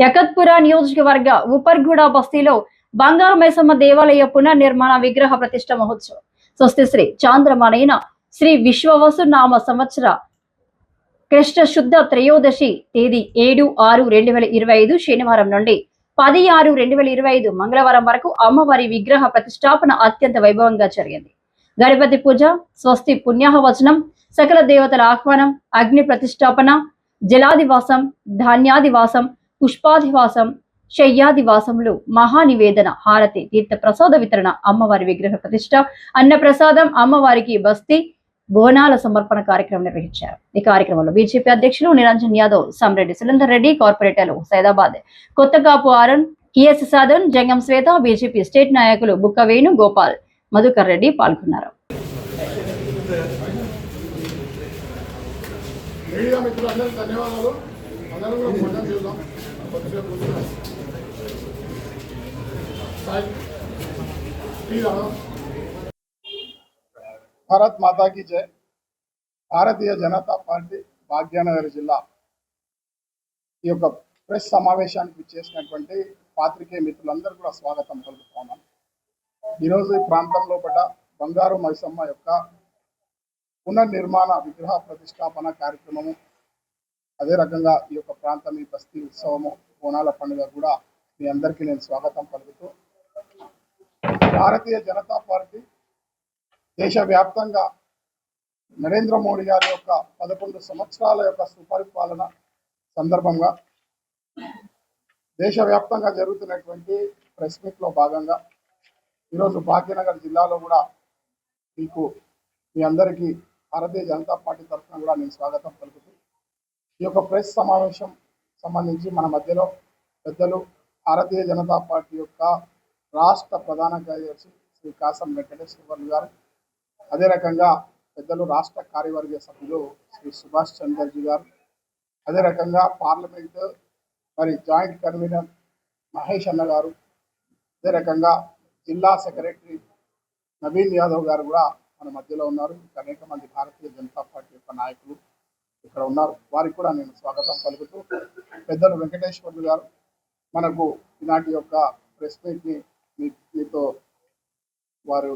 యకత్పుర నియోజకవర్గ ఉపర్గూడ బస్తీలో బంగారు మైసమ్మ దేవాలయ పునర్నిర్మాణ విగ్రహ ప్రతిష్ట మహోత్సవం. స్వస్తి శ్రీ చాంద్రమానైన శ్రీ విశ్వవసు నామ సంవత్సర కృష్ణ శుద్ధ త్రయోదశి తేదీ ఏడు ఆరు రెండు వేల ఇరవై ఐదు శనివారం నుండి పది ఆరు రెండు వేల ఇరవై ఐదు మంగళవారం వరకు అమ్మవారి విగ్రహ ప్రతిష్టాపన అత్యంత వైభవంగా జరిగింది. గణపతి పూజ స్వస్తి పుణ్యాహవచనం సకల దేవతల ఆహ్వానం అగ్ని ప్రతిష్టాపన జలాదివాసం ధాన్యాదివాసం పుష్పాధివాసం శయ్యాదివాసములు మహానివేదన హారతి తీర్థ ప్రసాద వితరణ అమ్మవారి విగ్రహ ప్రతిష్ట అన్నప్రసాదం అమ్మవారికి బస్తీ బోనాల సమర్పణ కార్యక్రమం నిర్వహించారు. ఈ కార్యక్రమంలో బీజేపీ అధ్యక్షులు నిరంజన్ యాదవ్ సమ్రెడ్డి సురేందర్ రెడ్డి కార్పొరేటర్లు సైదాబాద్ కొత్తకాపు ఆరన్ ఈఎస్ సాధన్ జంగం శ్వేత బీజేపీ స్టేట్ నాయకులు బుక్క వేణు గోపాల్ మధుకర్ రెడ్డి పాల్గొన్నారు. ధన్యవాదాలు. భరత్ భారత్ మాతాకి జై భారతీయ జనతా పార్టీ భాగ్యనగర్ జిల్లా ఈ యొక్క ప్రెస్ సమావేశానికి చేసినటువంటి పాత్రికేయ మిత్రులందరూ కూడా స్వాగతం పలుకుతున్నాను ఈరోజు ఈ ప్రాంతంలో పడ్డ బంగారు మైసమ్మ యొక్క పునర్నిర్మాణ విగ్రహ ప్రతిష్టాపన కార్యక్రమము అదే రకంగా ఈ యొక్క ప్రాంతం ఈ బస్తీ ఉత్సవము. బోనాల పండుగ కూడా మీ అందరికీ నేను స్వాగతం పలుకుతూ భారతీయ జనతా పార్టీ దేశవ్యాప్తంగా నరేంద్ర మోడీ గారి యొక్క పదకొండు సంవత్సరాల యొక్క సుపరిపాలన సందర్భంగా దేశవ్యాప్తంగా జరుగుతున్నటువంటి ప్రెస్ మీట్లో భాగంగా ఈరోజు భాగ్యనగర్ జిల్లాలో కూడా మీకు మీ అందరికీ భారతీయ జనతా పార్టీ తరఫున కూడా నేను స్వాగతం పలుకుతూ ఈ యొక్క ప్రెస్ సమావేశం సంబంధించి మన మధ్యలో పెద్దలు భారతీయ జనతా పార్టీ యొక్క రాష్ట్ర ప్రధాన కార్యదర్శి శ్రీ కాసం వెంకటేశ్వర గారు అదే రకంగా పెద్దలు రాష్ట్ర కార్యవర్గ సభ్యులు శ్రీ సుభాష్ చంద్రజీ గారు అదే రకంగా పార్లమెంట్ మరి జాయింట్ కన్వీనర్ మహేష్ అన్న గారు అదే రకంగా జిల్లా సెక్రటరీ నవీన్ యాదవ్ గారు కూడా మన మధ్యలో ఉన్నారు. అనేక మంది భారతీయ జనతా పార్టీ యొక్క నాయకులు ఇక్కడ ఉన్నారు. వారికి కూడా నేను స్వాగతం పలుకుతూ పెద్దలు వెంకటేశ్వర్లు గారు మనకు ఈనాటి యొక్క ప్రెస్ మీట్ని మీ మీతో వారు